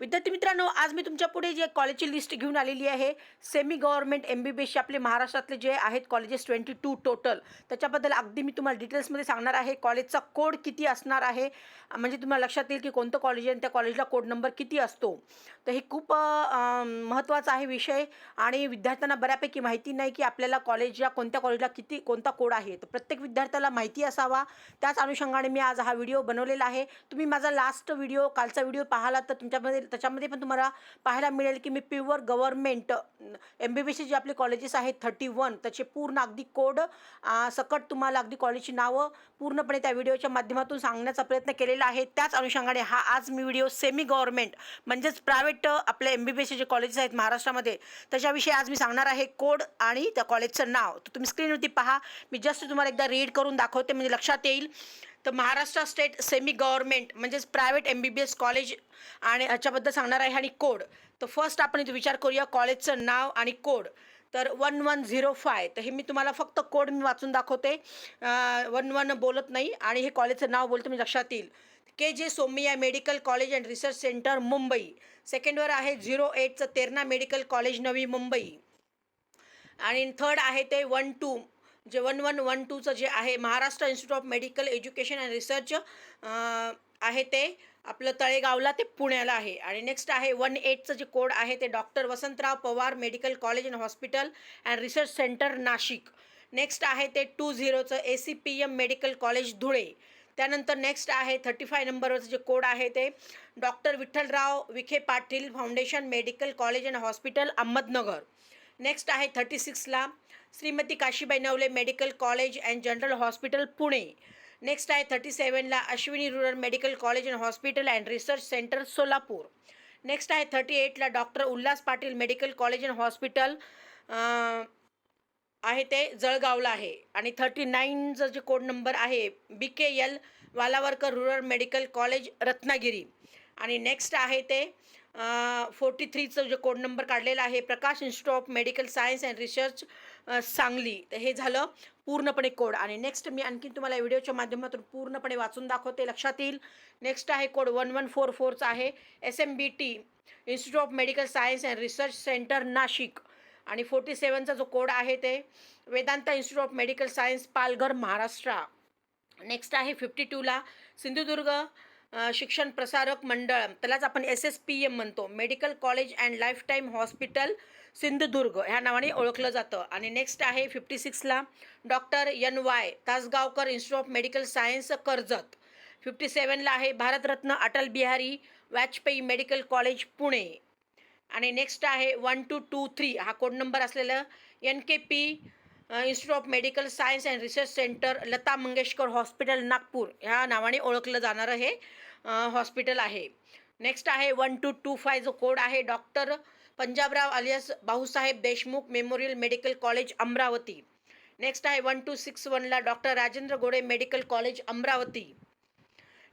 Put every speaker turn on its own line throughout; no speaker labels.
विद्यार्थी मित्रांनो आज मी तुमच्यापुढे जे कॉलेजची लिस्ट घेऊन आलेली आहे semi government M B B एसचे आपले महाराष्ट्रातले जे आहेत कॉलेजेस ट्वेंटी टू टोटल त्याच्याबद्दल अगदी मी तुम्हाला डिटेल्समध्ये सांगणार आहे. कॉलेजचा कोड किती असणार आहे? म्हणजे तुम्हाला लक्षात येईल की कोणतं कॉलेज आहे आणि त्या कॉलेजला कोड नंबर किती असतो? तर हे खूप महत्त्वाचा आहे विषय आणि विद्यार्थ्यांना बऱ्यापैकी माहिती नाही की आपल्याला कॉलेजला कोणत्या कॉलेजला किती कोणता कोड आहे. तर प्रत्येक विद्यार्थ्याला माहिती असावा. त्याच अनुषंगाने मी आज हा व्हिडिओ बनवलेला आहे. तुम्ही माझा लास्ट व्हिडिओ कालचा व्हिडिओ पाहिला तर तुमच्यामध्ये त्याच्यामध्ये पण तुम्हाला पाहायला मिळेल की मी pure government M B B C जे आपले कॉलेजेस आहेत थर्टी वन त्याचे पूर्ण अगदी कोड सकट तुम्हाला अगदी कॉलेजची नावं पूर्णपणे त्या व्हिडिओच्या माध्यमातून सांगण्याचा प्रयत्न केलेला आहे. त्याच अनुषंगाने हा आज मी व्हिडिओ सेमी गव्हर्नमेंट म्हणजेच प्रायव्हेट आपले एम बी बी एसचे जे कॉलेजेस आहेत महाराष्ट्रामध्ये त्याच्याविषयी आज मी सांगणार आहे कोड आणि त्या कॉलेजचं नाव. तर तुम्ही स्क्रीनवरती पहा. मी जस्ट तुम्हाला एकदा रीड करून दाखवते म्हणजे लक्षात येईल. तर महाराष्ट्र स्टेट सेमी गव्हर्नमेंट म्हणजेच private M B B S college आणि याच्याबद्दल सांगणार आहे आणि कोड तर फर्स्ट आपण इथे विचार करूया कॉलेजचं नाव आणि कोड तर वन वन झिरो फाय तर हे मी तुम्हाला फक्त कोड मी वाचून दाखवते. वन वन बोलत नाही आणि हे कॉलेजचं नाव बोलतो मी लक्षात येईल. K J Somaiya medical college and research centre Mumbai. Second var आहे झिरो एटचं तेरणा मेडिकल कॉलेज नवी मुंबई. आणि थर्ड आहे ते वन टू जे वन वन वन टूचं जे आहे Maharashtra institute of medical education and research आहे ते. आपलं तळेगावला ते पुण्याला आहे. आणि नेक्स्ट आहे वन एटचं जे कोड आहे ते doctor Vasantrao Pawar medical college and hospital and research centre Nashik. Next आहे ते two झिरोचं A C P M medical college Dhule. त्यानंतर नेक्स्ट आहे थर्टी फाय नंबरवरचं जे कोड आहे ते doctor Vitthalrao Vikhe Patil foundation medical college and hospital Ahmednagar. Next आहे thirty सिक्सला Shrimati Kashibai Navale medical college and general hospital Pune. Next आहे thirty सेवनला Ashwini rural medical college and hospital and research centre Solapur. Next आहे thirty एटला doctor Ulhas Patil medical college and hospital आहे ते जळगावला आहे. आणि thirty नाईनचं जे code number आहे B K L Walawalkar rural medical college Ratnagiri. आणि next आहे ते फोर्टी थ्रीचं जे कोड नंबर काढलेला आहे Prakash institute of medical science and research Sangli. तर हे झालं पूर्णपणे कोड आणि नेक्स्ट मी आणखी तुम्हाला व्हिडिओच्या माध्यमातून पूर्णपणे वाचून दाखवते लक्षात येईल नेक्स्ट आहे कोड वन वन फोर फोरचा आहे. S M B T institute of medical science and research centre Nashik. आणि फोर्टी सेवनचा जो कोड आहे ते Vedanta institute of medical science Palghar Maharashtra. Next आहे फिफ्टी टूला सिंधुदुर्ग. शिक्षण प्रसारक मंडळ त्यालाच आपण एस एस पी एम म्हणतो. Medical college and lifetime hospital Sindhudurg ह्या नावाने ओळखलं जातं. आणि नेक्स्ट आहे fifty सिक्सला doctor N Y Tasgaonkar institute of medical science Karjat. Fifty सेवनला आहे भारतरत्न अटल बिहारी वाजपेयी मेडिकल कॉलेज पुणे. आणि नेक्स्ट आहे वन टू टू थ्री हा कोड नंबर असलेलं N K P institute of medical science and research centre Lata Mangeshkar hospital Nagpur. ह्या नावाने ओळखलं जाणारं हे हॉस्पिटल आहे. नेक्स्ट आहे वन टू टू फाय जो कोड आहे doctor Panjabrao alias Bhausaheb Deshmukh memorial medical college Amravati. Next आहे वन टू सिक्स वनला doctor Rajendra Gode medical college Amravati.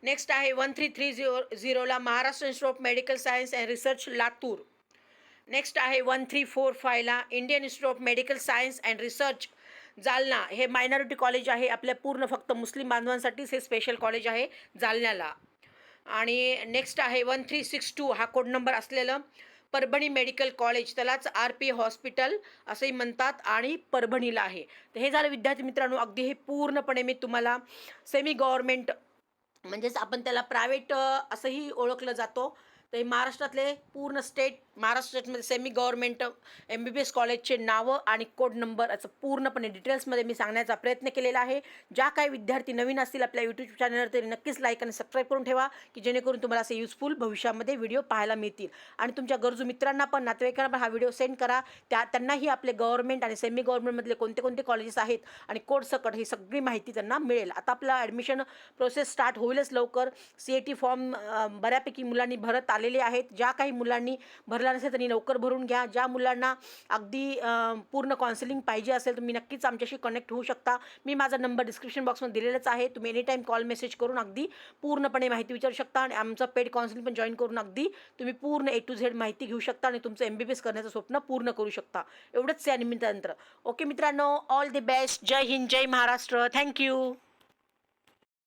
Next आहे one three three zero झिरोला Maharashtra institute of medical science and research Latur. Next आहे one three four फायला Indian institute of medical science and research Jalna. हे minority college आहे आपल्या पूर्ण फक्त मुस्लिम बांधवांसाठीच हे special college आहे जालन्याला. आणि नेक्स्ट आहे वन थ्री सिक्स टू हा कोड नंबर असलेलं परभणी मेडिकल कॉलेज त्यालाच आर पी हॉस्पिटल असंही म्हणतात आणि परभणीला आहे. तर हे झालं विद्यार्थी मित्रांनो अगदी हे पूर्णपणे मी तुम्हाला सेमी गव्हर्मेंट म्हणजेच आपण त्याला प्रायव्हेट असंही ओळखलं जातो. तर हे महाराष्ट्रातले पूर्ण स्टेट महाराष्ट्रामध्ये semi government M B B S कॉलेजचे नावं आणि कोड नंबर याचं पूर्णपणे डिटेल्समध्ये मी सांगण्याचा प्रयत्न केलेला आहे. ज्या काही विद्यार्थी नवीन असतील आपल्या यूट्यूब चॅनलवर तरी नक्कीच लाईक आणि सबस्क्राईब करून ठेवा की जेणेकरून तुम्हाला असे युजफुल भविष्यामध्ये व्हिडिओ पाहायला मिळतील. आणि तुमच्या गरजू मित्रांना पण नातेवाईकांना पण हा व्हिडिओ सेंड करा. त्या त्यांनाही आपले गव्हर्नमेंट आणि सेमी गव्हर्नमेंटमधले कोणते कोणते कॉलेजेस आहेत आणि कोड सकट ही सगळी माहिती त्यांना मिळेल. आता आपलं ॲडमिशन प्रोसेस स्टार्ट होईलच लवकर. सी ए टी फॉर्म बऱ्यापैकी मुलांनी भरत आलेले आहेत. ज्या काही मुलांनी भरला नसेल त्यांनी लवकर भरून घ्या. ज्या मुलांना अगदी पूर्ण काउन्सिलिंग पाहिजे असेल तुम्ही नक्कीच आमच्याशी कनेक्ट होऊ शकता. मी माझा नंबर डिस्क्रिप्शन बॉक्समध्ये दिलेलाच आहे. तुम्ही एनी टाईम कॉल मेसेज करून अगदी पूर्णपणे माहिती विचारू शकता आणि आमचं पेड काउन्सिलिंग पण जॉईन करून अगदी तुम्ही पूर्ण ए टू झेड माहिती घेऊ शकता आणि तुमचं एम बी बी एस करण्याचं स्वप्न पूर्ण करू शकता. एवढंच या निमित्तानंतर ओके मित्रांनो ऑल द बेस्ट जय हिंद जय महाराष्ट्र. Thank you